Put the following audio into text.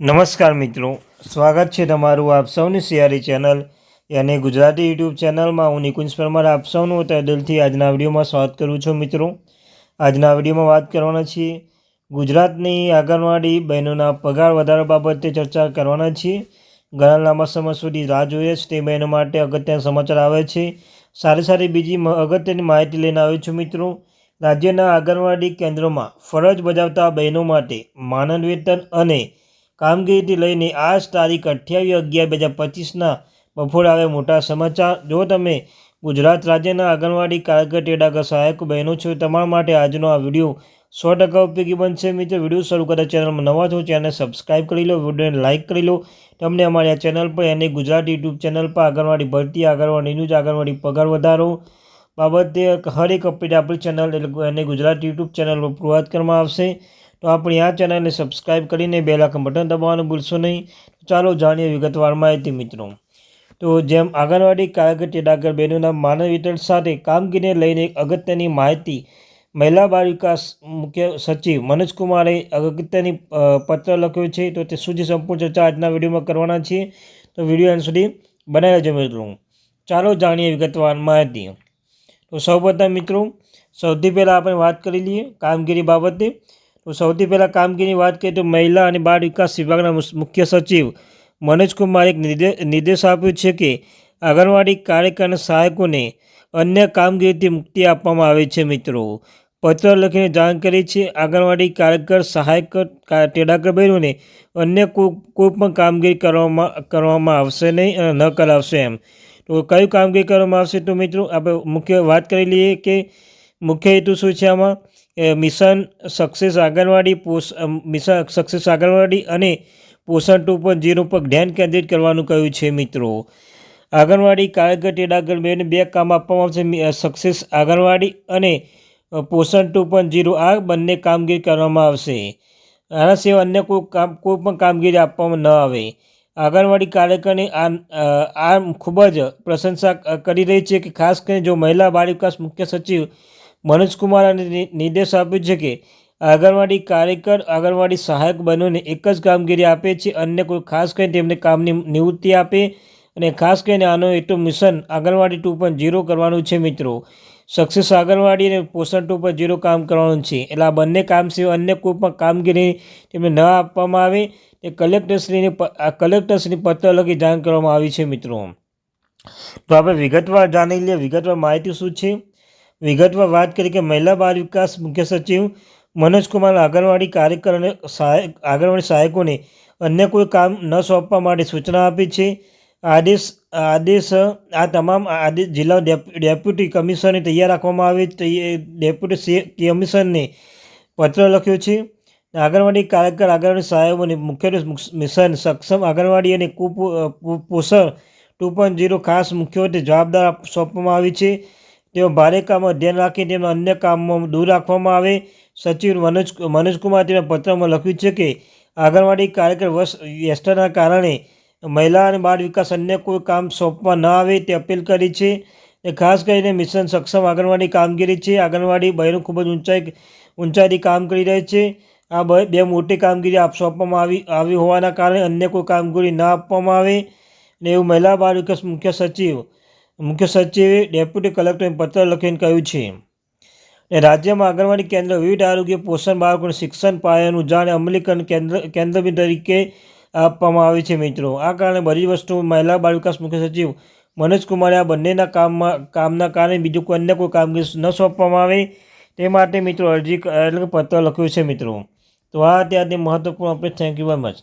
નમસ્કાર મિત્રો, સ્વાગત છે તમારું આપ સૌની સિયારી ચેનલ અને ગુજરાતી યુટ્યુબ ચેનલમાં. હું નિકુંજ પરમાર, આપ સૌનું તહે દિલથી આજના વિડીયોમાં સ્વાગત કરું છું મિત્રો. આજના વિડીયોમાં વાત કરવાના છીએ ગુજરાતની આંગણવાડી બહેનોના પગાર વધારા બાબતે ચર્ચા કરવાના છીએ. ઘણા લાંબા સમય સુધી રાહ જોઈએ છે, તે બહેનો માટે અગત્યના સમાચાર આવે છે. સારી સારી બીજી અગત્યની માહિતી લઈને આવ્યો છું મિત્રો. રાજ્યના આંગણવાડી કેન્દ્રોમાં ફરજ બજાવતા બહેનો માટે માનદ વેતન અને કામગીરીથી લઈને આજ તારીખ અઠ્યાવીસ અગિયાર બે હજાર પચીસના બપોરે આવે મોટા સમાચાર. જો તમે ગુજરાત રાજ્યના આંગણવાડી કાર્યકર, ટેડાગર સહાયક બહેનો છો તમારા માટે આજનો આ વીડિયો સો ટકા ઉપયોગી બનશે. મિત્રો, વીડિયો શરૂ કરતા ચેનલમાં નવા છો ચેનલ સબસ્ક્રાઇબ કરી લો, વિડીયોને લાઇક કરી લો. તમને અમારી આ ચેનલ પર અને ગુજરાત યુટ્યુબ ચેનલ પર આંગણવાડી ભરતી, આંગણવાડી ન્યૂઝ, આંગણવાડી પગાર વધારો બાબતે હરેક અપડેટ આપણી ચેનલ એટલે અને ગુજરાત યુટ્યુબ ચેનલ પર કરવામાં આવશે. તો આપણી આ ચેનલને સબસ્ક્રાઇબ કરીને બે લાખ બટન દબાવવાનું ભૂલશો નહીં. ચાલો જાણીએ વિગતવાર માહિતી મિત્રો. તો જેમ આંગણવાડી કાર્યકર ટેડાગર બહેનોના માનવ વિતરણ સાથે કામગીરીને લઈને એક અગત્યની માહિતી મહિલા બાળ વિકાસ મુખ્ય સચિવ મનોજકુમારે અગત્યની પત્ર લખ્યો છે. તો તે સુધી સંપૂર્ણ ચર્ચા આજના વિડીયોમાં કરવાના છીએ. તો વીડિયો અંત સુધી બનાવી રહેજો મિત્રો. ચાલો જાણીએ વિગતવાર માહિતી. તો સૌપ્રથમ મિત્રો, સૌથી પહેલાં આપણે વાત કરી લઈએ કામગીરી બાબતે. તો સૌથી પહેલાં કામગીરીની વાત કરીએ તો મહિલા અને બાળ વિકાસ વિભાગના મુખ્ય સચિવ મનોજકુમારે એક નિર્દે, નિર્દેશ આપ્યો છે કે આંગણવાડી કાર્યકર અને સહાયકોને અન્ય કામગીરીથી મુક્તિ આપવામાં આવે છે મિત્રો. પત્ર લખીને જાણ કરી છે, આંગણવાડી કાર્યકર સહાયક ટેડાકર બહેનોને અન્ય કોઈ પણ કામગીરી કરવામાં કરવામાં આવશે નહીં ન કરાવશે એમ. તો કયું કામગીરી કરવામાં આવશે તો મિત્રો, આપણે મુખ્ય વાત કરી લઈએ કે મુખ્ય હેતુ શું છે આમાં? મિશન સક્સેસ આંગણવાડી પોષ મિશન સક્સેસ આંગણવાડી અને પોષણ ટુ પોઈન્ટ ઝીરો પર ધ્યાન કેન્દ્રિત કરવાનું કહ્યું છે, મિત્રો. આંગણવાડી કાર્યકર ટેડાગર બેને બે કામ આપવામાં આવશે. સક્સેસ આંગણવાડી અને પોષણ ટુ પોઈન્ટ ઝીરો આ બંને કામગીરી કરવામાં આવશે. આના સિવાય અન્ય કોઈ કામ કોઈ પણ કામગીરી આપવામાં ન આવે. આંગણવાડી કાર્યકરની આ આ ખૂબ જ પ્રશંસા કરી રહી છે કે ખાસ કરીને જો મહિલા બાળ વિકાસ મુખ્ય સચિવ મનોજકુમાર અને નિર્દેશ આપ્યો છે કે, આંગણવાડી કાર્યકર, આંગણવાડી સહાયક બનોને એક જ કામગીરી આપે છે, અન્ય કોઈ ખાસ કરીને તેમને કામની નિવૃત્તિ આપે અને ખાસ કરીને આનો એટલો મિશન આંગણવાડી ટુ પણ ઝીરો કરવાનું છે મિત્રો. સક્સેસ આંગણવાડી અને પોષણ ટુ પણ ઝીરો કામ કરવાનું છે. એટલે આ બંને કામ સિવાય અન્ય કોઈ પણ કામગીરી તેમને ન આપવામાં આવે, તે કલેક્ટરશ્રીને કલેક્ટરશ્રીની પત્ર લખી જાણ કરવામાં આવી છે મિત્રો. તો આપણે વિગતવાર જાણી લઈએ. વિગતવાર માહિતી શું છે? વિગતવાર વાત કરી કે મહિલા બાળ વિકાસ મુખ્ય સચિવ મનોજકુમાર આંગણવાડી કાર્યકર અને સહાયક આંગણવાડી સહાયકોને અન્ય કોઈ કામ ન સોંપવા માટે સૂચના આપી છે. આદેશ આદેશ આ તમામ આદેશ જિલ્લા ડેપ- ડેપ્યુટી કમિશનરને તૈયાર રાખવામાં આવે ડેપ્યુટી કમિશનને પત્ર લખ્યો છે. આંગણવાડી કાર્યકર આંગણવાડી સહાયકોને મુખ્યત્વે મિશન સક્ષમ આંગણવાડી અને કુપો અ, પોષણ ટુ પોઈન્ટ ઝીરો ખાસ મુખ્યત્વે જવાબદાર સોંપવામાં આવી છે. તેઓ ભારે કામમાં ધ્યાન રાખી તેમના અન્ય કામમાં દૂર રાખવામાં આવે. સચિવ મનોજ મનોજકુમાર તેના પત્રમાં લખ્યું છે કે, આંગણવાડી કાર્યકર વર્ષ વ્યસ્તના કારણે મહિલા અને બાળ વિકાસ અન્ય કોઈ કામ સોંપવા ન આવે તે અપીલ કરી છે. એ ખાસ કરીને મિશન સક્ષમ આંગણવાડી કામગીરી છે. આંગણવાડી બહેનો ખૂબ જ ઊંચાઈ ઊંચાઈથી કામ કરી રહી છે. આ બે મોટી કામગીરી આપ સોંપવામાં આવી આવી હોવાના કારણે અન્ય કોઈ કામગીરી ન આપવામાં આવે. અને એવું મહિલા બાળ વિકાસ મુખ્ય સચિવ મુખ્ય સચિવે ડેપ્યુટી કલેક્ટરને પત્ર લખીને કહ્યું છે અને રાજ્યમાં આંગણવાડી કેન્દ્ર વિવિધ આરોગ્ય પોષણ બાળકોને શિક્ષણ પાયાનું જાણે અમલીકરણ કેન્દ્ર કેન્દ્ર તરીકે આપવામાં આવે છે મિત્રો. આ કારણે બધી વસ્તુ મહિલા બાળ વિકાસ મુખ્ય સચિવ મનોજ કુમારે આ બંનેના કામમાં કામના કારણે બીજું કોઈ અન્ય કોઈ કામગીરી ન સોંપવામાં આવે તે માટે મિત્રો અરજી એટલે પત્ર લખ્યું છે મિત્રો. તો આ અત્યારની મહત્વપૂર્ણ update thank you very much